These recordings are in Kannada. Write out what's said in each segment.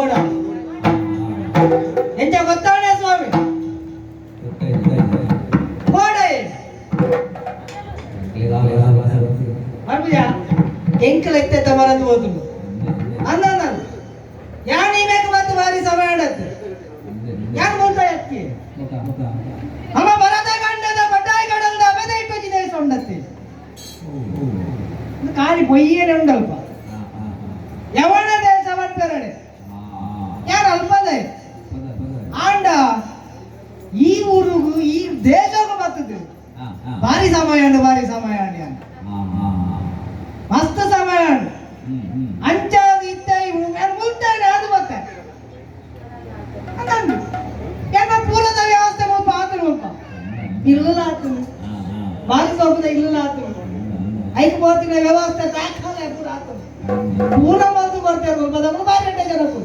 ಗೋಡ ಎಂಚ ಗೊತ್ತಾಣೆ ಸ್ವಾಮಿ ಗೋಡೆ ಅರ್ಬಿಯ ಎಂಕಲ ಎತ್ತೆ ಮರದು ಹೋದ್ರು ಅಂದ ನಾನು ಯಾನ್ ಇಮೇಕ ಮತ್ತು ಬಾರಿ ಸಮಯ ಆಡತ್ತೆ ಯಾನ್ ಮೂರ್ತ ಎತ್ತಿ ಅಮ್ಮ ಬರದ ಗಂಡದ ಬಡ್ಡಾಯಿ ಗಡಲ್ದ ಬೆದ ಇಪ್ಪತ್ತಿದೆ ಸೊಂಡತ್ತೆ ಇದು ಕಾರಿ ಪೊಯ್ಯೇನೆ ಉಂಡಲ್ಪ ಯವಣ ದೇಶ ಬರ್ತಾರಡೆ ಯಾರು ಅಲ್ಪದೆ ಆಂಡ ಈ ಊರಿಗೂ ಈ ದೇಶಕ್ಕೂ ಬರ್ತದೆ ಸಮಯ ಉಂಡು ಅಂತ. ಮಸ್ತ್ ಸಮಯ ಉಂಡು ಅಂಚಾದ ಇತ್ತ ಮುಲ್ತಾನೆ ಅದು ಮತ್ತೆ. ಅದನ್ನು ಎಲ್ಲ ಪೂರದ ವ್ಯವಸ್ಥೆ ಮುಲ್ಪ ಆತನು ಮುಲ್ಪ ಇಲ್ಲ ಆತು ಭಾರಿ ಸೌಕರ್ಯ ಇಲ್ಲ ಆತು ಐದು ಮೂವತ್ತಿನ ವ್ಯವಸ್ಥೆ ದಾಖಲೆ ಪೂರ ಆತನು ಪೂರ ಬಂದು ಬರ್ತಾರೆ ಮುಲ್ಪ ಅದನ್ನು ಭಾರಿ ಅಡ್ಡ ಜನ ಪೂರ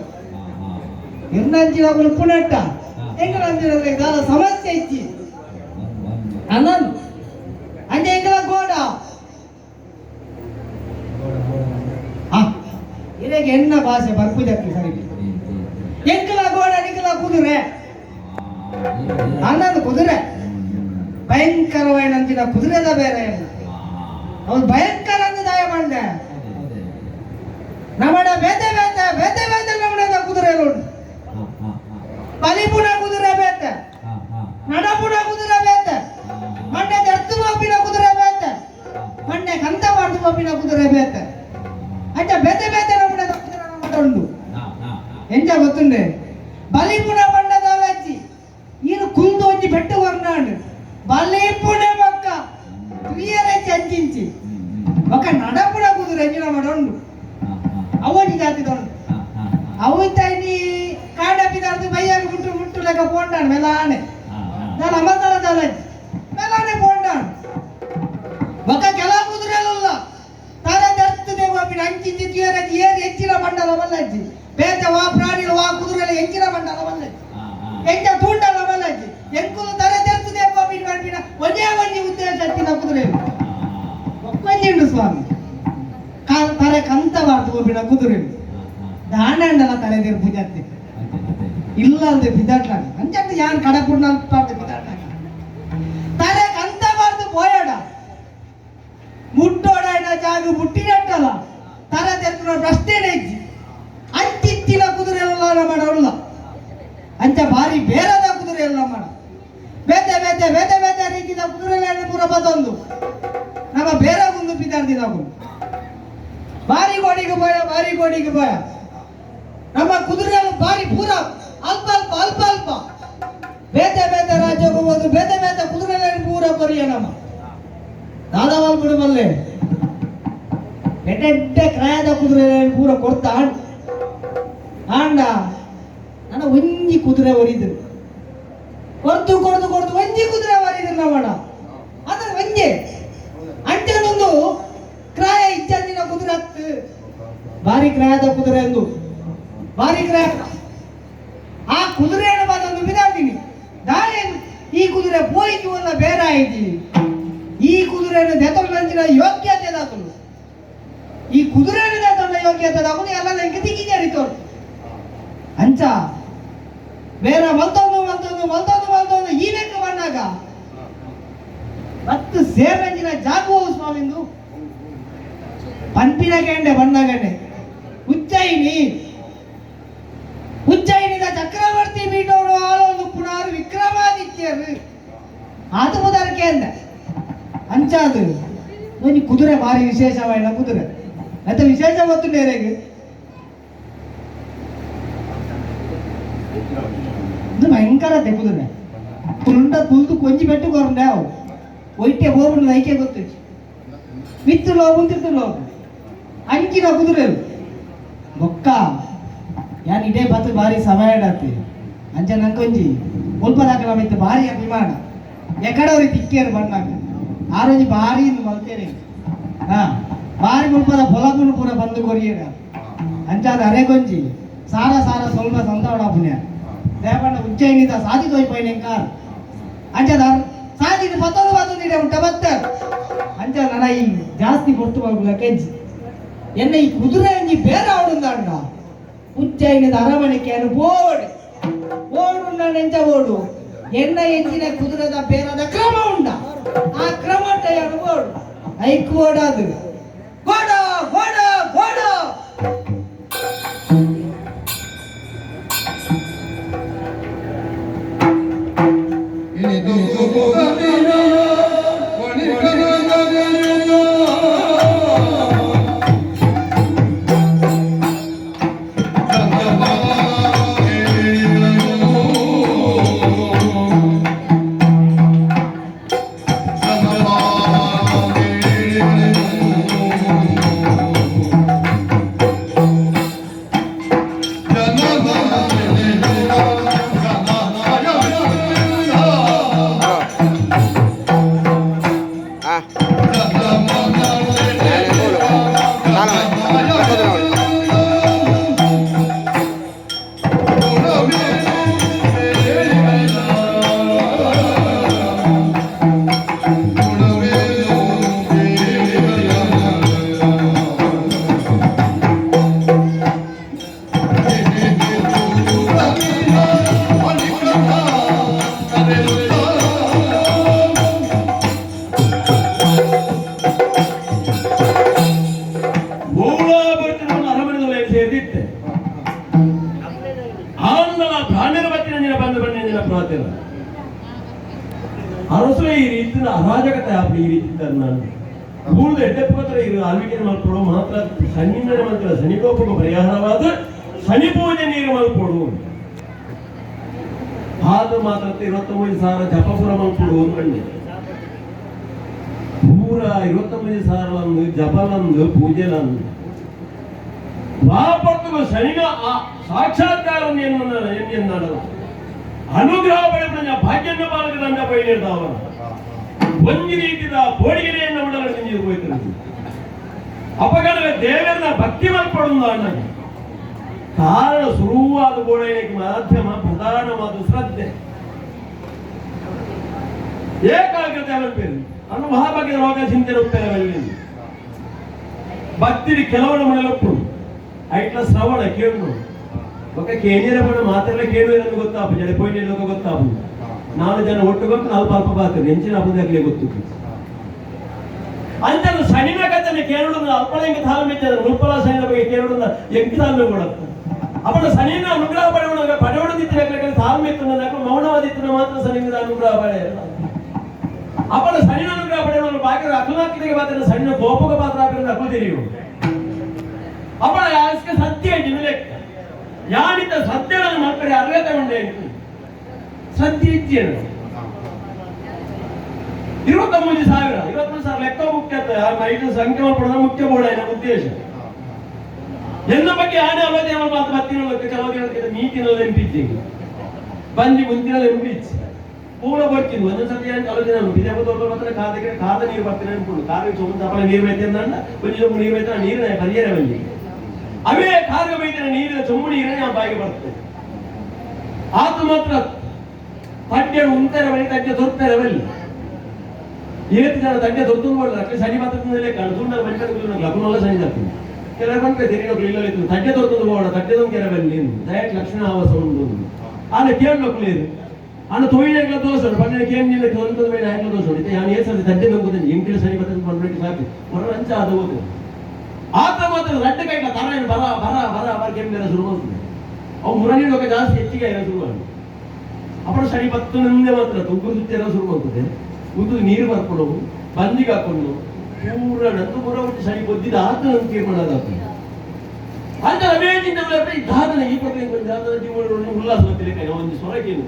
ಇನ್ನಂಚಿನ ಹೆಂಗ ಸಮಸ್ಯೆ ಇಚ್ಚಿ ಅನನ್ ಅಂಚೆ ಎಂಕಲ ಗೋಡ ಆ, ಎನ್ನ ಭಾಷೆ ಬರ್ಪುಜಕ್ಕೆ ಸರಿ? ಎಂಕಲ ಗೋಡ ನಿಕಲ ಕುದುರೆ. ಅನ್ನದು ಕುದುರೆ. ಭಯಂಕರವಾಯಿನಂಚಿನ ಕುದುರೆದ ಬೇರೆ ಇಲ್ಲ ಅವ್ನು ಭಯಂಕರ ಅಂತ ದಯ ಬಂಡೆ ನಮ್ಮಡ ಬೇತೆ ಬೇತೆ ಬೇತೆ ಬೇತೆ ನಮ್ಮಡ ಕುದುರೆ ನೋಡು. ಬಲಿಪುಣ ಕುದುರೆ ಬೇತೆ. ನಡಪುಣ ಕುದುರೆ ಬೇತೆ. ಮಂಡೆ ದರ್ತು ಬಾಪಿನ ಕುದುರೆ ಬೇತೆ. ಮಂಡೆ ಕಂತ ಮಾಡ್ದು ಬಾಪಿನ ಕುದುರೆ ಬೇತೆ. ಅಂತ ಬೇತೆ ಬೇತೆ ನಮ್ಮಡ ಕುದುರೆ ನಮ್ಮಡ ಉಂಟು ಎಂಜ ಗೊತ್ತುಂಡೆ ಬಲಿಪುಣ ಬಂಡದ ವ್ಯಾಚಿ ಈನು ಕುಂದು ಒಂಜಿ ಬೆಟ್ಟು ವರ್ನಾಂಡು ಬಲಿಪುಣ ಬಕ್ಕ ಕ್ರಿಯರೆಚ್ಚಿ ಅಂಚಿಂಚಿ ಬಕ್ಕ ನಡಪುಣ ಕುದುರೆ ಎಂಜಿನ ಮಾಡುಂಡು ಅವನಿ ಜಾತಿ ದೊಂಡು ಅವು ಇತ್ತಾಯಿ ಕಾಡಪ್ಪಿದಾರ್ದು ಬೈಯಾಗ ಮುಟ್ಟು ಮುಟ್ಟು ಲೆಕ್ಕ ಪೋಂಡಾಣ ಮೆಲಾನೆ ನಾನು ಅಮರ್ತಳ ದಾಲಜ್ಜಿ ಮೆಲಾನೆ ಪೋಂಡಾಣ ಬಕ್ಕ ಕೆಲ ಕುದುರೆಲ್ಲ ತರ ದರ್ತದೆ ಬಾಪಿನ ಅಂಚಿಂಚಿ ತೀರಜ್ಜಿ ಏರಿ ಹೆಚ್ಚಿನ ಮಂಡಲ ಮಲ್ಲಜ್ಜಿ ಬೇತ ವಾ ಪ್ರಾಣಿಗಳು ವಾ ಕುದುರೆಲ್ಲ ಹೆಚ್ಚಿನ ಮಂಡಲ ಮಲ್ಲಜ್ಜಿ ಎಂಚ ತೂಂಡಲ ಮಲ್ಲಜ್ಜಿ ಎಂಕುಲು ತಲೆ ದರ್ತದೆ ಬಾಪಿನ ಬಾಪಿನ ಒಂದೇ ಒಂಜಿ ಉದ್ದೇಶ ಹತ್ತಿನ ಕುದುರೆ. ಒಕ್ಕೊಂಜಿಂಡು ಸ್ವಾಮಿ. ತರೆ ಕಂತ ಬಾರ್ದು ಬಾಪಿನ ಕುದುರೆ. ತಲೆದಿರು ಪೂಜಾತ್ತೆ ಇಲ್ಲ ಅಂದ್ರೆ ಬಿದ್ದಾಡ್ಲಾಗ ಅಂಚಂತ ಯಾನ್ ಕಡಪುಣ್ಣ ಅಂತ ಬಿದ್ದಾಡ್ಲಾಗ ತಲೆ ಕಂತ ಬಾರ್ದು ಪೋಯಾಡ ಮುಟ್ಟೋಡ ಜಾಗ ಮುಟ್ಟಿನಟ್ಟಲ್ಲ ತಲೆ ಪ್ರಶ್ನೆ ಭಯ ಬಾಯ ನಮ್ಮ ಕುದುರೆ ಬಾರಿ ಪೂರ, ಅಲ್ಪ ಅಲ್ಪ ಅಲ್ಪ ಅಲ್ಪ. ಬೇತೆ ಬೇತೆ ರಾಜ್ಯಕ್ಕೆ ಹೋಗೋದು ಬೇತೆ ಬೇತೆ ಪೂರ ಬರಿಯ ನಮ್ಮ. ದಾದಾವಾಲ್ ಬಿಡುವಲ್ಲೆ ಎಡ್ಡೆಡ್ಡೆ ಕ್ರಾಯದ ಕುದುರೆ ಪೂರ ಕೊಡ್ತಾ ಆಂಡ ನನ್ನ ಒಂಜಿ ಕುದುರೆ ಒರಿದ್ರು. ಕೊರ್ತು ಕೊಡ್ದು ಕೊಡ್ದು ಒಂಜಿ ಕುದುರೆ ಒರಿದ್ರು ನಮ್ಮಣ್ಣ. ಅದ ಒಂಜೆ. ಅಂಟನೊಂದು ಕ್ರಾಯ ಇಚ್ಛಾ ಕುದುರೆ ಹತ್ತು. ಭಾರಿ ಕ್ರಾಯದ ಕುದುರೆ ಎಂದು ಭಾರಿ ಕ್ರಾಯ ಆ ಕುದುರೆಯನ್ನು ಬಂದೊಂದು ಬಿದಾಡ್ತೀನಿ ದಾಳಿ ಈ ಕುದುರೆ ಪೋಯಿತು ಅಲ್ಲ ಬೇರೆ ಆಯ್ತೀನಿ ಈ ಕುದುರೆಯನ್ನು ದೆತೊಂದಿನ ಯೋಗ್ಯತೆ ದಾಖಲು ಈ ಕುದುರೆಯನ್ನು ದೆತೊಂಡ ಯೋಗ್ಯತೆ ದಾಖಲು ಎಲ್ಲ ನನಗೆ ತಿಕ್ಕಿ ಜರಿತೋರು ಅಂಚ ಬೇರೆ ಮಲ್ತೊಂದು ಮಲ್ತೊಂದು ಮಲ್ತೊಂದು ಮಲ್ತೊಂದು ಈ ಲೆಕ್ಕ ಬಂದಾಗ ಮತ್ತು ಸೇರಂಜಿನ ಜಾಗುವ ಸ್ವಾಮಿಂದು. ಪಂಪಿನ ಗೆಂಡೆ ಬಣ್ಣ ಉಜ್ಜಯಿನಿ ಕುದುರೆ ಭಾರಿ ವಿಶೇಷವಾದ ಕುದುರೆ. ಅಂತ ವಿಶೇಷ ಗೊತ್ತು ಬೇರೆಗೆ? ಇದು ಭಯಂಕರತೆ ಕುದುರೆ. ತುಂಡ ತುಲ್ದು ಕೊಂಜಿ ಬೆಟ್ಟು ಕೊರಂಡೆ ಅವು. ಒಯ್ಟೆ ಹೋಗ್ಬಿಟ್ಟು ಐಕೆ ಗೊತ್ತು. ಲೋಬು ತಿರ್ತು ಲೋಬು ಅಂಕಿನ ಕುದುರೆ ಬೊಕ್ಕ. ಯಾನ್ ಇಡೇ ಬತ್ತು ಭಾರಿ ಸಮಯ ಇಡತ್ತೆ. ಅಂಚ ಮುಲ್ಪ ದಾಖಲ ಮಿತ್ತು ಭಾರಿ ಅಭಿಮಾನ. ಎಕಡವ್ರಿ ತಿಕ್ಕೇರು ಬಣ್ಣಾಗ ಆರೊಂಜಿ ಭಾರಿ ಇಂದು ಮಲ್ತೇನೆ ಬಾರಿ ಮುಲ್ಪದ ಪೊಲಗುಲು ಪೂರ ಬಂದು ಕೊರಿಯರ ಅಂಚಾದ ಅರೆ ಗೊಂಜಿ ಸಾರ ಸಾರ ಸ್ವಲ್ಪ ಸಂತಾವಡ ಪುಣ್ಯ ದೇವಣ್ಣ ಉಜ್ಜಯಿನಿದ ಸಾಧಿ ತೋಯ್ಪೈನ ಕಾರ್ ಅಂಚಾದ ಸಾಧಿ ಪತ್ತೊಂದು ಬಂದಿದೆ ಉಂಟ ಮತ್ತೆ ಅಂಚ ನಡ ಈ ಜಾಸ್ತಿ ಕೊಡ್ತು ಬಾಗುಲ ಕೆಜ್ಜಿ ಎನ್ನ ಈ ಕುದುರೆ ಅಂಜಿ ಬೇರೆ ಅವಡುಂದಾಂಡ ಉಜ್ಜಯಿನಿದ ಅರಮನೆಗೆ ಅನು ಓಡು ಓಡು ನೆಂಚ ಓಡು ಎನ್ನ ಎಂಜಿನ ಕುದುರೆದ ಬೇರದ ಕ್ರಮ ಉಂಡ ಆ ಕ್ರಮ ಅನುಭವ ಬೋಡು ಐಕ್ ಓಡಾದು ಆಂದಲ ಪ್ರಾಣ್ಯರ ಬತ್ತಿನ ನಿನ್ನ ಬಂದು ಬಂದ ಪ್ರಾರ್ಥನೆ. ಅರಸು ಈ ರೀತಿ ಅರಾಜಕತೆ ಆಪಿ ಈ ರೀತಿ ನಾನು. ಉಳಿದ ಎಡ್ಡೆಪ್ಪತ್ರ ಇರು ಆಳ್ವಿಕೆ ಮಾತ್ರ. ಸನ್ನಿಂದನೆ ಮಂತ್ರ ಶನಿಕೋಪಕ ಪರಿಹಾರವಾದ ಶನಿ ಪೂಜೆ ನೀರು ಮಲ್ಪಡು. ಆದ ಮಾತ್ರ ಇರುವತ್ತೊಂಬತ್ತು ಸಾವಿರ ಜಪಪುರ ಮಲ್ಪಡು ಅಂದ್ಕೊಂಡೆ ನೂರ ಇರುವತ್ತೊಂಬತ್ತು ಸಾವಿರ ಒಂದು ಜಪಲಂದು ಪೂಜೆಲಂದು ವಾಪರ್ತುಗ ಶನಿನ ಆ ಸಾಕ್ಷಾತ್ಕಾರವನ್ನು ಏನು ಎನ್ನಡಲ್ಲ ಅನುಗ್ರಹ ಪಡೆದ ಭಾಗ್ಯನ ಪಾಲಕ ದಂಡ ಪೈಡಿರ್ತಾವ ಒಂದು ರೀತಿಯ ಬೋಡಿಗೆರೆಯನ್ನು ಉಡಲು ನಿಂಗೆ ಹೋಯ್ತು ಅಪಗಡವೆ ದೇವರನ್ನ ಭಕ್ತಿ ಮಲ್ಪಡುವುದು ಅಣ್ಣ ಕಾರಣ ಸುರುವಾದ ಬೋಡೈನಕ್ಕೆ ಮಾಧ್ಯಮ ಪ್ರಧಾನವಾದ ಶ್ರದ್ಧೆ ಏಕಾಗ್ರತೆ ಅನುಪೇರು ಅನ್ನು ಮಹಾಭಾಗ್ಯ ರೋಗ ಚಿಂತನೆ ಉಪ್ಪೆರವಲ್ಲಿ ಭಕ್ತಿರಿ ಕೆಲವಣ ಮನೆಯಲ್ಲೊಪ್ಪು ಐಟ್ಲ ಶ್ರವಣ ಕೇಳು ఒక కేంద్ర పడ మాత్రమే కేడు అని ಗೊತ್ತಾಪು ಜಡೆ ಪೋಯಿನ ಲೋಕ ಗೊತ್ತಾಪು ನಾಲ್ಕು ಜನ ಒಟ್ಟುಗೊಂಡು ಅಲ್ಪ ಅಲ್ಪ ಬಾತಾರೆ ಹೆಂಚಿನ ಹಬ್ಬದಾಗಲೇ ಗೊತ್ತು ಅಂಚನ ಸಣಿನ ಕಥನೆ ಕೇಳುವುದ ಅಲ್ಪಳ ಹೆಂಗೆ ತಾಳ್ಮೆ ಇದ್ದಾರೆ ಮುಲ್ಪಲ ಸಣಿನ ಬಗ್ಗೆ ಕೇಳುವುದ ಎಂಕಿ ತಾಳ್ಮೆ ಕೊಡುತ್ತೆ ಅವನ ಸಣಿನ ಅನುಗ್ರಹ ಪಡೆಯುವಾಗ ಪಡೆಯುವುದಿತ್ತಿನ ತಾಳ್ಮೆ ಇತ್ತು నాకు ಮೌನವಾದಿತ್ತಿನ ಮಾತ್ರ ಸಣಿನ ಅನುಗ್ರಹ ಪಡೆಯಲ್ಲ ಅವನ ಸಣಿನ ಅನುಗ್ರಹ ಪಡೆಯುವ ಬಾಕಿ ಅಕಲಾಕಿಗೆ ಮಾತ್ರ ಸಣ್ಣ ಕೋಪಕ ಪಾತ್ರ ಆಗಿರೋದು ಅಕು ತಿಳಿಯುವ ಅವಳ ಯಾಸ್ಕೆ ಸತ್ಯ ಲೆಕ್ಕ. ಯಾನಿತ ಸತ್ಯಗಳನ್ನು ಮಾಡ್ತಾರೆ ಅರ್ಹತೆ ತಗೊಂಡೆ ಸತ್ಯ ಇಚ್ಛೆಯನ್ನು ಇರುವತ್ತೊಂಬತ್ತು ಸಾವಿರ. ಇವತ್ತೊಂದು ಸಾವಿರ ಲೆಕ್ಕ ಮುಖ್ಯ ಐದು ಸಂಖ್ಯೆ ಪಡೆದ ಮುಖ್ಯ ಬೋರ್ಡ್ ಏನ ಉದ್ದೇಶ. ಎಲ್ಲ ಬಗ್ಗೆ ಆನೆ ಆಲೋಚನೆ ಮಾತು ಬತ್ತಿನ ಕೆಲವು ದಿನ ನೀತಿನಲ್ಲಿ ಎಂಪಿಚ್ಚಿ ಬಂದಿ ಮುಂದಿನಲ್ಲಿ ಎಂಪಿಚ್ಚಿ ಪೂರ್ಣ ಬರ್ತೀನಿ ಒಂದೊಂದು ಸತಿ ಏನು ಆಲೋಚನೆ ದಿನ ದೊಡ್ಡ ಮಾತ್ರ ಕಾದಕ್ಕೆ ಕಾದ ನೀರು ಬರ್ತೀನಿ ಅನ್ಕೊಂಡು. ಕಾದ ಚೊಂಬ ತಪ್ಪಲ ನೀರು ಬೈತೆ ಅಂದ. ನೀರು ಬೈತ ನೀರಿನ ಪರಿಹಾರ ಬಂದಿ ಅವೇ ಕಾರ್ಗ ಬೈತಿನ ನೀರಿನ ಚೊಂಬು ಇರಲಿ ನಾನು ಬಾಯಿಗೆ ಬರ್ತದೆ. ಆತ ಮಾತ್ರ ತಡ್ಡೆ ಉಂತರ ಬಳಿ ತಡ್ಡೆ ದೊರ್ತಾರೆ ಬಲ್ಲಿ ಏತು ಜನ ತಡ್ಡೆ ದೊಡ್ಡ ಅಟ್ಲೆ ಸನಿ ಮಾತ್ರ ಕಾಣ ಸುಂದರ ಬಳಿ ಕಡೆ ಲಗ್ನಲ್ಲ ಸನಿ ತಪ್ಪು ಕೆಲವರು ಬಂದ್ರೆ ತೆರಿಗೆ ಇಲ್ಲ ಇತ್ತು ತಡ್ಡೆ ದೊರ್ತದ ಹೋಗೋಣ ತಡ್ಡೆ ದೊಂದು ಕೆರೆ ಬಲ್ಲಿ ದಯಟ್ ಲಕ್ಷಣ ಆವಾಸ ಉಂಟು ಆದ್ರೆ ಕೇಳಬೇಕು ಇದು ಅಣ್ಣ ತೊಯ್ಯಗಳ ದೋಷ ಪನ್ನಡ ಕೇಂದ್ರ ತೊಂದರೆ ಮೇಲೆ ಆಯ್ಕೆ ದೋಷ ಇದೆ ನಾನು ಏಸಲ್ಲಿ ತಡ್ಡೆ ದೊಂಗುತ್ತೇನೆ ಎಂಕಿಲ ಸನಿ ಬರ್ತದೆ ಬಂದ್ಬಿಟ್ಟು ಸಾಕು. ಹೊರ ಅಂಚ ಅದು ಹೋಗುದು ಆತ ಮಾತ್ರ ರಡ್ಡ ಕೈನ ತನ ಬರ ಬರ ಬರ ಬರ ಕೆಮ್ಮಿನ ಶುರುವಾಗ್ತದೆ ಅವು ಮುರಳಿಯೊಳಗೆ ಜಾಸ್ತಿ ಹೆಚ್ಚಿಗೆ ಏನೋ ಶುರುವಾಗ್ತದೆ ಅಪರ ಸರಿ ಬತ್ತು ನಂದೆ ಮಾತ್ರ ತುಗುರುತ್ತೇನೋ ಶುರುವಾಗ್ತದೆ ಉದ್ದು ನೀರು ಬರ್ಕೊಂಡು ಬಂದಿಗೆ ಹಾಕೊಂಡು ಪೂರ ನಂದು ಪೂರ ಒಟ್ಟು ಸರಿ ಬದ್ದಿದ ಆತ ನಂದು ತೀರ್ಮಾನ ಅಂತ ಈ ದಾದನ ಈ ಪ್ರಕ್ರಿಯೆ ಬಂದ ಉಲ್ಲಾಸ ಬರ್ತಿಲ್ಲ ಒಂದು ಸ್ವರಕ್ಕೇನು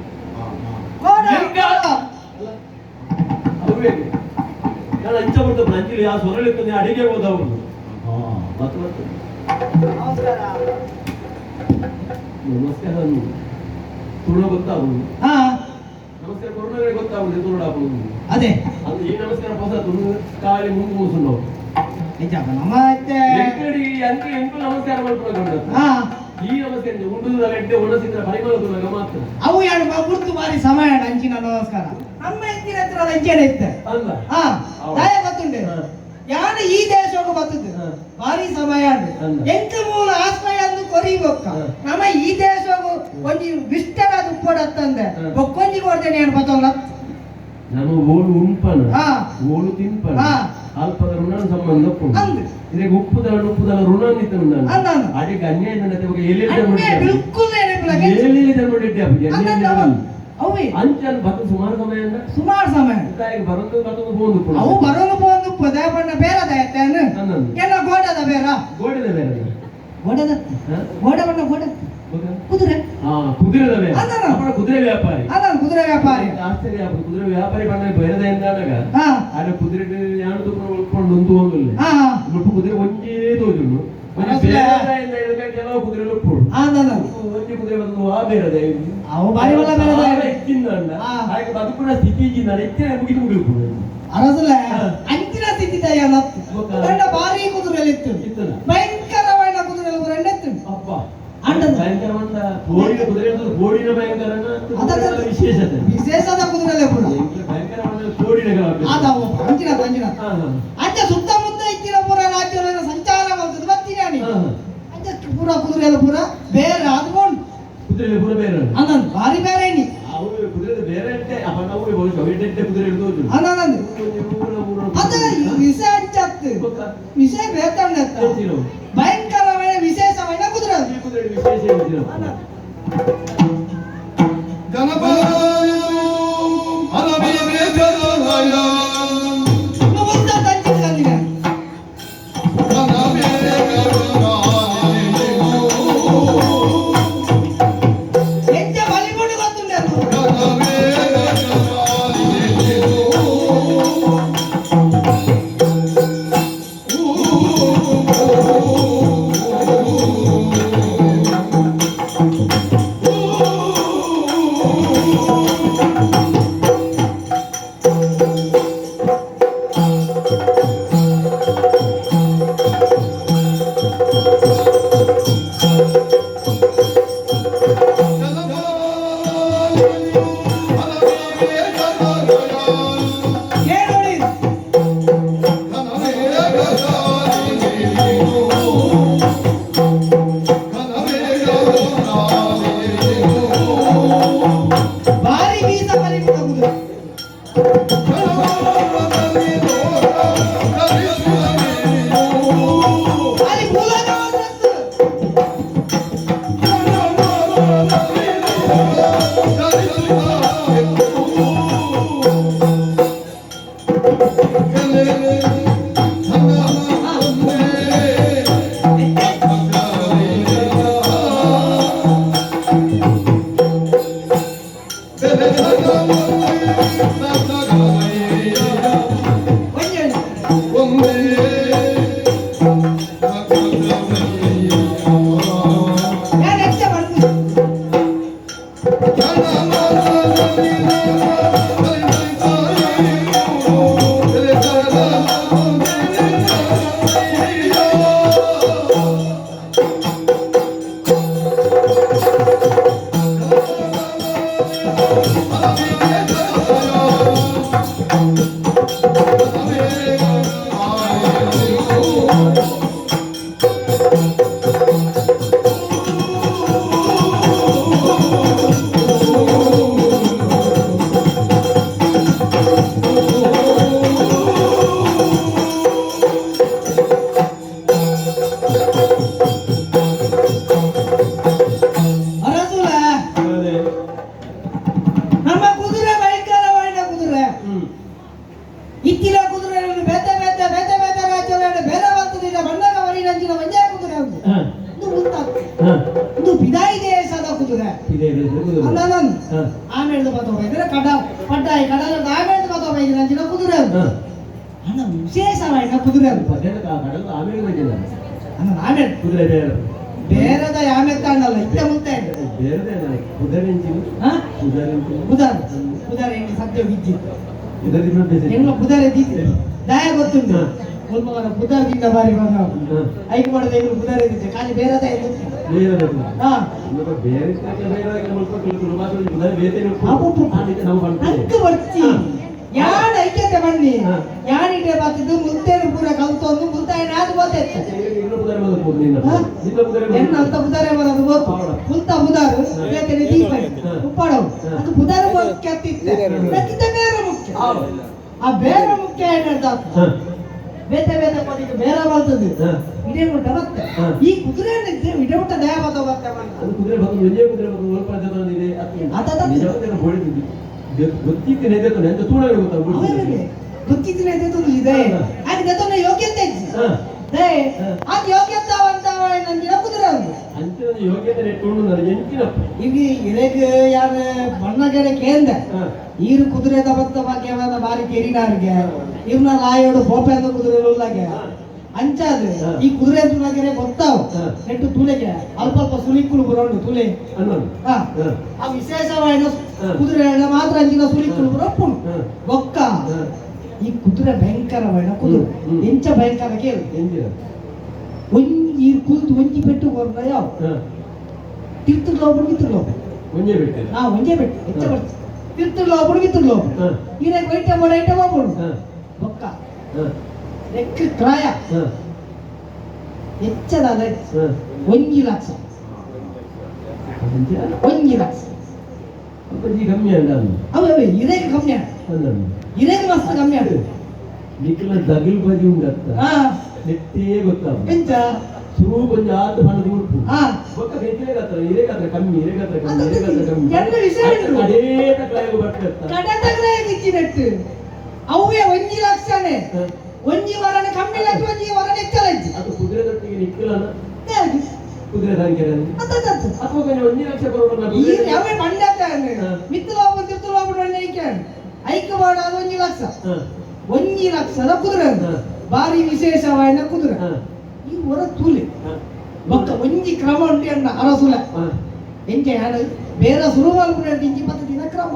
ನಾನು ಅಂಚ ಬರ್ತಾ ಆ ಅಡಿಗೆ ಹೋದವನು. ಮತ್ತೆ ನಮಸ್ಕಾರ. ತುಳು ಗೊತ್ತಾಗುದು ಹಾ. ನಮಸ್ಕಾರ ಕೊರೋನಾಗೆ ಗೊತ್ತಾಗುದು ತುಳು ಅದೇ. ಅದು ಈ ನಮಸ್ಕಾರ ಹೊಸ ತುಳು ಕಾಲಿ ಮುಂದೆ ಮೂಸುಂಡು ನಿಜ ಎಂಕಡಿ ಅಂಕಿ ಎಂಕು ನಮಸ್ಕಾರ ಮಾಡ್ಕೊಂಡು ಹಾ. ಈ ನಮಸ್ಕಾರ ಉಂಡುದ ಎಡ್ಡೆ ಒಣಸಿದ್ರೆ ಪರಿಮಳ ಮಾತ್ರ ಅವು ಎರಡು ಗುರ್ತು ಬಾರಿ ಸಮಯ ಅಂಚಿನ ನಮಸ್ಕಾರ. ನಮ್ಮ ಹೆಚ್ಚಿನ ಹತ್ರ ಅಂಚೆನೆ ಇತ್ತೆ. ಅಲ್ಲ. ಹಾ. ಗೊತ್ತುಂಡೆ. ಯಾರು ಈ ದೇಶಕ್ಕೆ ಬರ್ತದೆ. ಭಾರಿ ಸಮಯ ಅಂದ. ಎಂಟು ಮೂಲ ಆಶ್ರಯ ಅಂದು ಕೊರಿಬೇಕ. ನಮ್ಮ ಈ ದೇಶವು ಒಂಜಿ ವಿಷ್ಟರಾದ ಉಪ್ಪಡತ್ತಂದೆ ಅಂದೆ ಬೊಕ್ಕೊಂಜಿ ಕೊಡ್ತೇನೆ ಏನು ಬತ್ತವಲ್ಲ ನಮ್ಮ ಓಳು ಉಂಪನ. ಓಳು ತಿನ್ಪನ ಹಾ. ಅಲ್ಪದ ಋಣ ಸಂಬಂಧ. ಇದಕ್ಕೆ ಉಪ್ಪು ದಳ ಋಣ ನಿಂತ ಅಂದ್ ಅಂದ್. ಅಡಿಗೆ ಅನ್ಯಾಯ ಅವಿ. ಅಂಚನ್ ಬತ್ತು ಸುಮಾರು ಸಮಯ ಸುಮಾರು ಸಮಯ. ಬರೋದು ಬರೋದು ಹೋಗುದು. ಅವು ಬರೋನು ಬಂದು ಪದೇ ಬಣ್ಣ ಬೇರದ ಬೇರ ಎಲ್ಲ ಗೋಡದ ಬೇರ? ಗೋಡೆದ ಬೇರೆ. ಗೋಡದ? ಗೋಡ ಬಣ್ಣ ಗೋಡ. ಕುದುರೆ. ಕುದುರೆ ಕುದುರೆ ವ್ಯಾಪಾರಿ. ಅದ ಕುದುರೆ ವ್ಯಾಪಾರಿ. ಆಶ್ಚರ್ಯ. ಕುದುರೆ ವ್ಯಾಪಾರಿ ಬಣ್ಣ ಬೇರೆದ ಎಂದಾಗ ಆడ ಕುದುರೆ ಯಾರು ಉಳ್ಕೊಂಡು ಒಂದು ಹೋಗಲ್ಲ ಮುಟ್ಟು ಕುದುರೆ ಒಂದೇ ಹಿಡ್ಕೊಂಡು ಕೆಲವು ಕುದುರೆ ಆದನ ಒಂಜಿ ಕುದುರೆ ಬಂದು ಆ ಬೇರೆದ. ಅವು ಬಾರಿ ಒಳ್ಳೆ ಬೇರೆದ. ಹಾಗೆ ಬದುಕುನ ಸ್ಥಿತಿ ಎತ್ತಿನ ಮುಗಿದು ಮುಗಿದು ಅರಸಲ. ಅಂಚಿನ ಸ್ಥಿತಿ ನತ್ತು? ಗಂಡ ಭಾರಿ ಕುದುರೆಲಿತ್ತು ಇತ್ತು. ಭಯಂಕರವಾದ ಕುದುರೆ ರೆಂಡೆತ್ತು ಅಪ್ಪ. ಅಂಡದ. ಭಯಂಕರವಂತ ಬೋಡಿನ ಕುದುರೆ ಅಂದ್ರೆ ಕೋಡಿನ ಭಯಂಕರ ವಿಶೇಷತೆ. ವಿಶೇಷದ ಕುದುರೆಲೆ ಕೂಡ ಭಯಂಕರವಾದ ಕೋಡಿನ ಅದಾವು ಅಂಚಿನ ಅಂಚಿನ. ಅಂಚ ಸುತ್ತಮುತ್ತ ಇತ್ತಿನ ಪೂರ ರಾಜ್ಯದ ಸಂಚಾರ ಮಾಡ್ತದೆ ಬರ್ತೀನಿ. ಅಂಚ ಪೂರ ಕುದುರೆಲ್ಲ ಪೂರ. Thank you. ಅಣ್ಣ ವಿಶೇಷವಾದ ಕುದುರೆ ಉಂಟು ಅಣ್ಣ ಆಮೇಲೆ ಕುದುರೆ ಬೇರೆ. ಬೇರೆದ ಆಮೇಲೆ ಕಾಣಲ್ಲ ಇತ್ತ ಮುಂತೆ ಬೇರೆ ಕುದುರೆ ಕುದುರೆ ಕುದುರೆ ಕುದುರೆ ಹೆಂಗೆ ಸದ್ಯ ಬಿದ್ದಿತ್ತು. ಹೆಂಗ ಕುದುರೆ ಇದ್ದಿತ್ತು ದಯ ಗೊತ್ತುಂಟು. ಹಾ. ಮುಲ್ಮಗನ ಬುಧಾರದಿಂದ ಬಾರಿ ಬಂದ. ಐಕ್ ಮಾಡೋದು ಹೆಂಗ್ ಬುಧಾರ ಇದ್ದಿತ್ತು ಖಾಲಿ ಬೇರೆದ ಇದು ಬೇರೆ ಬೇರೆ. ಬೇರೆ ಬರ್ತಿ ಯಾನ್ ಐಕ್ಯತೆ ಬನ್ನಿ ಯಾರ ಇಟ್ಟೆ ಬತ್ತಿದ್ದು ಮುದ್ದೇನು ಪೂರ ಕಲ್ತೊಂದು ಮುದ್ದಾಯನ ಅದು ಗೊತ್ತಾಯ್ತು ಎನ್ನ ಅಂತ ಬುಧಾರೆ ಬರೋದು ಗೊತ್ತು? ಮುಲ್ತ ಬುಧಾರು ದೀಪ. ಉಪ್ಪಾಡವು. ಅದು ಬುಧಾರ ಕೆತ್ತಿತ್ತು ಪ್ರತಿತ ಬೇರೆ ಮುಖ್ಯ. ಆ ಬೇರೆ ಮುಖ್ಯ ಏನಂತ ಬೇತೆ ಬೇತೆ ಕೊನೆಗೆ ಬೇರೆ ಬರ್ತದೆ. ಇಡೇ ಮುಟ್ಟ ಮತ್ತೆ ಈ ಕುದುರೆ ಇಡೇ ಮುಟ್ಟ ದಯ ಮತ್ತೆ ಅದು ಕುದುರೆ ಬಂದು ಒಂದೇ ಕುದುರೆ ಜೊತೆ ಅದ ಗೊತ್ತಿತ್ತು ನೆದೆತಾನೆ ಅಂತ ತೂಣ ಗೊತ್ತಾಗ್ಬಿಡ್ತು ಅವರಿಗೆ ಗೊತ್ತಿದ್ರೆ ಎದ್ದು ಇದೆ. ಅದಕ್ಕೆ ಅದು ಗತನ ಯೋಗ್ಯತೆ ಇದೆ. ಅದು ಯೋಗ್ಯತಾವಂತವ ಅಂತ ಕುದುರೆ ಒಂದು ಅಂತ ಒಂದು ಯೋಗ್ಯತೆ ನೆಟ್ಟುಕೊಂಡು ನನಗೆ ಎಂಚಿನಪ್ಪ ಈಗ ಇಲೆಗ್ ಯಾರ ಬಣ್ಣಗಡೆ ಕೇಂದ್ರ ಈರು ಕುದುರೆ ಬತ್ತ ಭಾಗ್ಯವಾದ ಬಾರಿ ಕೇರಿನಾರ್ಗೆ ಇವ್ನ ಲಾಯೋಡು ಹೋಪೆ ಅಂತ ಕುದುರೆ ಉಳ್ಳಾಗೆ ಹಾ. ಅಂಚಾದು ಈ ಕುದುರೆ ಗೊತ್ತಾ ಗೊತ್ತಾವು. ಹಾ. ನೆಟ್ಟು ತುಲೆಗೆ ಅಲ್ಪ ಅಲ್ಪ ಸುಲಿಕ್ಕುಳು ಬರೋಣ ತುಲೆ ಹಾ. ಹಾ. ಆ ವಿಶೇಷವಾದ ಹಾ. ಕುದುರೆ ಮಾತ್ರ ಅಂಚಿನ ಸುಲಿಕ್ಕುಳು ಬರೋಪ್ಪು ಒಕ್ಕ ಬೊಕ್ಕ ಹಾ. ಈ ಕುದುರೆ ಭಯಂಕರವಾದ ಕುದುರೆ. ಎಂಚ ಭಯಂಕರ ಕೇಳು. ಒಂಜಿ ಈ ಕುದು ಒಂಜಿ ಪೆಟ್ಟು ಕೊರ್ದ ಯಾವ ಹಾ. ಲೋಪ ಒಬ್ಬರು ಮಿತ್ರಲ ಒಂಜೆ ಒಂದೇ ಬಿಡ್ತೇನೆ ಒಂಜೆ ಬೆಟ್ಟು ಹೆಚ್ಚ ಹಾ. ಬರ್ತು. ತಿರ್ತುರ್ಲ ಒಬ್ಬರು ಮಿತ್ರಲ ಒಬ್ಬರು ಹಾ. ಈರೆ ವೈಟ ಬಡ ಐಟ ಒಬ್ಬರು ಹಾ. ಲಕ್ಷ ಅಂಚೆ ಒಂಜಿ ಲಕ್ಷ ಅಪ್ಪಾಜಿ ಕಮ್ಮಿ ಅಲ್ಲ ಅದು? ಅವ ಅವ ಇರೇಗ ಕಮ್ಮಿ ಆಡ ಅನ್ನೋದು ಇರೇಗ ಮಸ್ತ್ ಕಮ್ಮಿ ಆಡ ನಿಖಿಲ ದಗಿಲ್ ಬದಿ ಉಂಡತ್ತ? ನೆಟ್ಟೇ ಗೊತ್ತಾಗ ಎಂಚ ಶುರು ಕೊಂಚ ಆತ ಹಣದ ಉಂಟು. ಹಾ. ಬೊಕ್ಕ ಹೆಚ್ಚಿನ ಗಾತ್ರ ಇರೇ ಗಾತ್ರ ಕಮ್ಮಿ ಇದೇ ಗಾತ್ರ ಕಮ್ಮಿ ಇದೇ ಗಾತ್ರ ಕಮ್ಮಿ. ಎಲ್ಲ ವಿಷಯ. ಅದೇ ತಕ್ಕಲಾಗ ಬರ್ತಿರ್ತ ಕಡೆ ತಗಲೇ ಇಚ್ಚಿನಟ್ಟು ಅವೇ ಒಂಜಿ ಲಕ್ಷನೇ ಒಂಜಿ ವರನ ಕಮ್ಮಿ ಲಕ್ಷ ಒಂಜಿ ವರನ ಹೆಚ್ಚಲ ಅದು ಕುದುರೆ ದೊಟ್ಟಿಗೆ ನಿಕ್ಕಿಲ್ಲ? ಕುದುರೆ ಅತ್ತತ್ತತ್ತು. ಅಥವಾ ಕೊಂಚ ಲಕ್ಷ ಬರೋಣ ಈ ಯಾವೇ ಮಂಡತಾನೆ ಹಾ. ಮಿತ್ತಲ ಒಬ್ಬ ತಿರ್ತಲ ಅದು ಒಂಜಿ ಲಕ್ಷ. ಒಂಜಿ ಲಕ್ಷದ ಕುದುರೆ ಬಾರಿ ವಿಶೇಷವಾದ ಕುದುರೆ. ಈ ಹೊರ ತೂಲಿ. ಬೊಕ್ಕ ಒಂಜಿ ಕ್ರಮ ಉಂಟು ಅಣ್ಣ ಅರಸುಲ. ಹೆಂಗೆ ಎಂಕೆ ಯಾರು? ಬೇರೆ ಶುರು ಮಾಡ್ಬಿಡ ಇಂಚಿ ಪತ್ತು ದಿನ ಕ್ರಮ.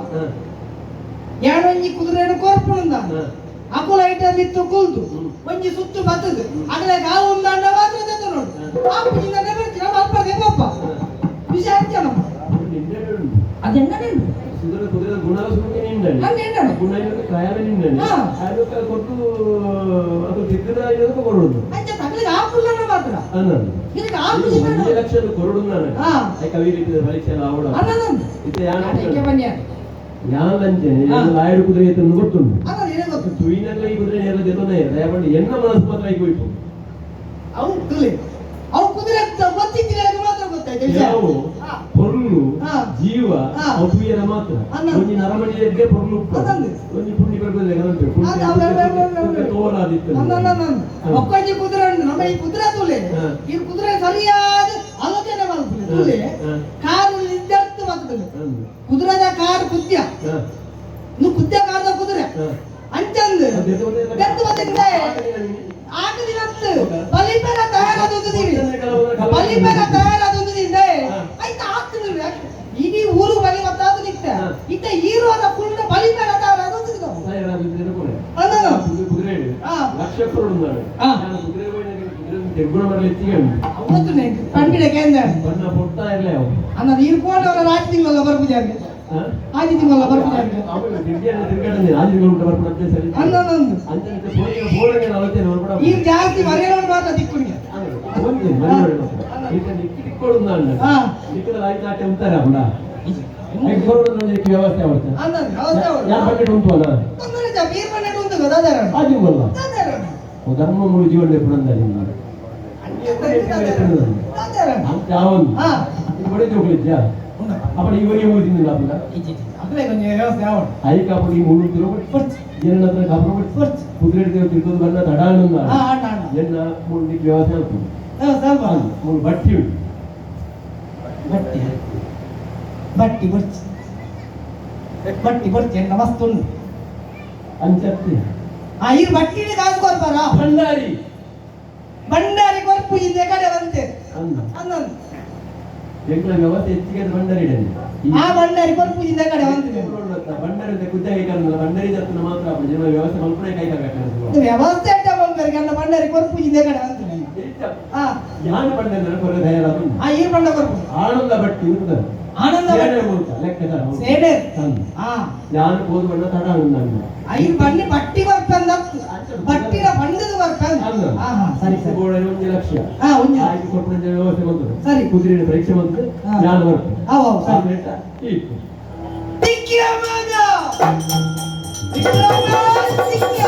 ಯಾಡೊಂಜಿ ಒಂಜಿ ಕುದುರೆಯನ್ನು ಕೋರ್ಪುಣಂದ? ಅಕುಲ ಐಟಮ್ ಇತ್ತು ಕುಲ್ದು. ಒಂಜಿ ಸುತ್ತು ಬತ್ತದು. ಅಗಲ ಒಂದು ಅಂಡ ಮಾತ್ರ ತೆತ್ತು ನೋಡು. ಆಪುಜಿಂದ ನೆಬರ್ತಿನ ಅಲ್ಪ ವಿಷಯ ಅಂಚನಪ್ಪ ನಿಂದೆ ಅದೆನ್ನ ಲಕ್ಷದ ಕೊರಡು ಪರೀಕ್ಷೆ ಎಲ್ಲ ಹಾ. ಲಾಯಡ್ ಕುದುರೆ ಎತ್ತನ್ನು ಗೊತ್ತುಂಟು. ತುಯಿನಲ್ಲ ಈ ಕುದುರೆ ನೇರ ಜೊತೆ ದಯಪಟ್ಟು ಎನ್ನ ಮನಸ್ಸು ಮಾತ್ರ ಆಗಿ ಹೋಯ್ತು. ಅವು ತುಲಿ ಅವು ಕುದುರೆ ಮಾತ್ರ ಗೊತ್ತಾಯ್ತು ಪೊರ್ಲು. ಜೀವ. ಹಾ. ಅಪುಯರ ಮಾತ್ರ. ಒಂಜಿ ನರಮಣಿ ಎಗ್ಗೆ ಪೊರ್ಲು ಅವು- ಅವು- ಅವು- ಅವು- ಅವು- ತೋರಾದಿತ್ತು. ಒಕ್ಕೊಂಜಿ ಕುದುರೆ ನಮ್ಮ ಈ ಕುದುರೆ ತುಲೆ ಈ ಕುದುರೆ ಸರಿಯಾದ ಆಲೋಚನೆ ಮಾಡ್ತದೆ ತುಲೆ ಹಾ. ಕಾರು ಬರ್ತದೆ ಕುದುರೆದ ಕಾರ್ ಕುದ್ಯ ನೀವು ಕುದ್ಯ ಕಾರ್ದ ಕುದುರೆ. ಅಂಚಂದು. ಬೆತ್ತು ಬತ್ತಿಂದೆ ಆಗದಿನತ್ತು ಬಲಿಪೆರ ತಯಾರಾದೊಂದಿದ್ದೀವಿ ಬಲಿಪೆರ ತಯಾರಾದೊಂದಿದ್ದೆ. ಆಯ್ತು ಆಗ್ತದೆ ಇಡೀ ಊರು ಬಲಿ ಬತ್ತಾದ ನಿತ್ತ ಇತ್ತ ಈರುವಾದ ಕುಳ್ಳ ಬಲಿಪೆರ ತಯಾರಾದೊಂದಿದ್ದು ಹಾ. ಲಕ್ಷ. ನಾನು ಕುದುರೆ ತೆಗ್ಗುಣ ಬರಲಿ ಎತ್ತಿಕೊಂಡು ಪೋತುನೆ ಕಂಡಿಡ ಕೇಂದ್ರ ಬಣ್ಣ ಪುಟ್ಟ ಇರಲೇ ಅನ್ನ ನೀರು ಕೋಲ వరకు జరిగింది ధర్మములు జీవన ఎప్పుడు டவுன் முடிஞ்சு போயிடுச்சா அப்புறம் இவங்க ஊதினா அதுல கொஞ்சம் அதுக்கப்புறம் நீ முழு திருப்பி என்னத்துல கப்புறம் குதிரை எடுக்கிற திருப்பதி வரல தடான்னு என்ன மூணு நீக்கு விவசாயம் இருக்கும் மூணு பட்டி உண்டு ಬಟ್ಟಿ ಬಟ್ಟಿ ಬರ್ಚಿ ಬಟ್ಟಿ ಬರ್ಚಿ ಎಂಡ ಮಸ್ತ್ ಉಂಡು ಅಂಚರ್ತಿ ಆ ಇರು ಬಟ್ಟಿನ ಕಾಸು ಕೊಡ್ತಾರ ಭಂಡಾರಿ ಭಂಡಾರಿ ಕೊಡ್ತಾರ ಪೂಜಿಂದೆ ಕಡೆ ಬಂತೇನೆ ಅನ್ನೊಂದು ಎಂಕ್ಲ ವ್ಯವಸ್ಥೆ ಹೆಚ್ಚಿಗೆ ಅದು ಬಂಡರಿಡನೆ ಆ ಬಂಡರಿ ಪರ್ ಪೂಜಿಂದ ಕಡೆ ಬಂತೇನೆ ಬಂಡರಿದ ಕುದ್ದಾಗಿ ಕಾಣಲ್ಲ ಬಂಡರಿ ಜತನ ಮಾತ್ರ ಜನ ವ್ಯವಸ್ಥೆ ಮಲ್ಪನೆ ಕೈ ಕಾಗಕ್ಕೆ ವ್ಯವಸ್ಥೆ ಅಟ್ಟ ಬಂದರಿ ಕಣ್ಣ ಬಂಡರಿ ಪರ್ ಪೂಜಿಂದ ಕಡೆ ಬಂತೇನೆ ಆ. ಯಾನ ಬಂಡನ ಪರ ದಯಲ ಆ ಈ ಬಂಡ ಆನಂದ ಬಟ್ಟಿ ಉಂಟು. ಆನಂದ ಲೆಕ್ಕದ ಸೇನೆ ಆ. ಯಾನ ಹೋದ ಬಂಡ ತಡ ಆನಂದ ಐದು ಬನ್ನಿ ಬಟ್ಟಿ ಬರ್ತಂದ ಬಟ್ಟಿರ ಬಂಡದ ಬರ್ತಂದ ಹಾ ಹಾ ಸರಿ ಸರಿ ಗೋಳನ ಒಂದು ಲಕ್ಷ ಹಾ ಒಂದು ಆಯ್ತು ಕೊಟ್ಟಂತ ವ್ಯವಸ್ಥೆ ಬಂತು ಸರಿ ಕುದುರೆನ ಪರೀಕ್ಷೆ ಬಂತು ನಾನು ಬರ್ತೆ ಹಾ ಹಾ ಸರಿ ಇತ್ತು ವಿಕ್ರಮದ ವಿಕ್ರಮ ಸಿಕ್ಯ